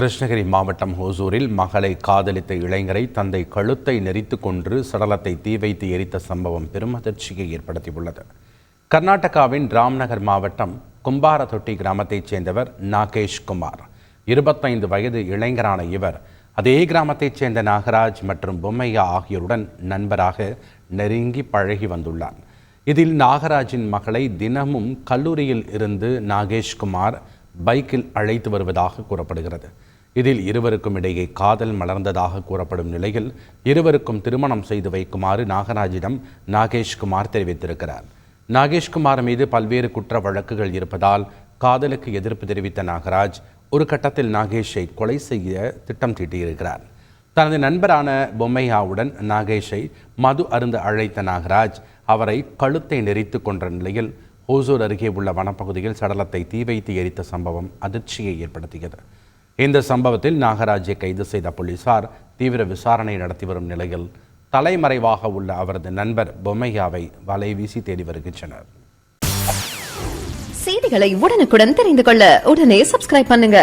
கிருஷ்ணகிரி மாவட்டம் ஹோசூரில் மகளை காதலித்த இளைஞரை தந்தை கழுத்தை நெறித்து கொன்று சடலத்தை தீ வைத்து எரித்த சம்பவம் பெரும் அதிர்ச்சியை ஏற்படுத்தியுள்ளது. கர்நாடகாவின் ராம்நகர் மாவட்டம் கும்பாரதொட்டி கிராமத்தைச் சேர்ந்தவர் நாகேஷ் குமார். இருபத்தைந்து வயது இளைஞரான இவர் அதே கிராமத்தைச் சேர்ந்த நாகராஜ் மற்றும் பொம்மையா ஆகியோருடன் நண்பராக நெருங்கி பழகி வந்துள்ளார். இதில் நாகராஜின் மகளை தினமும் கல்லூரியில் இருந்து நாகேஷ்குமார் பைக்கில் அழைத்து வருவதாக கூறப்படுகிறது. இதில் இருவருக்கும் இடையே காதல் மலர்ந்ததாக கூறப்படும் நிலையில் இருவருக்கும் திருமணம் செய்து வைக்குமாறு நாகராஜிடம் நாகேஷ்குமார் தெரிவித்திருக்கிறார். நாகேஷ்குமார் மீது பல்வேறு குற்ற வழக்குகள் இருப்பதால் காதலுக்கு எதிர்ப்பு தெரிவித்த நாகராஜ் ஒரு கட்டத்தில் நாகேஷை கொலை செய்ய திட்டம் தீட்டியிருக்கிறார். தனது நண்பரான பொம்மையாவுடன் நாகேஷை மது அருந்து அழைத்த நாகராஜ் அவரை கழுத்தை நெறித்து கொன்ற நிலையில் ஓசூர் அருகே உள்ள வனப்பகுதியில் சடலத்தை தீ வைத்து எரித்த சம்பவம் அதிர்ச்சியை ஏற்படுத்தியது. இந்த சம்பவத்தில் நாகராஜை கைது செய்த போலீசார் தீவிர விசாரணை நடத்தி வரும் நிலையில் தலைமறைவாக உள்ள அவரது நண்பர் பொம்மையாவை வலை வீசி தேடி வருகின்றனர். செய்திகளை உடனுக்குடன் தெரிந்து கொள்ள உடனே சப்ஸ்கிரைப் பண்ணுங்க.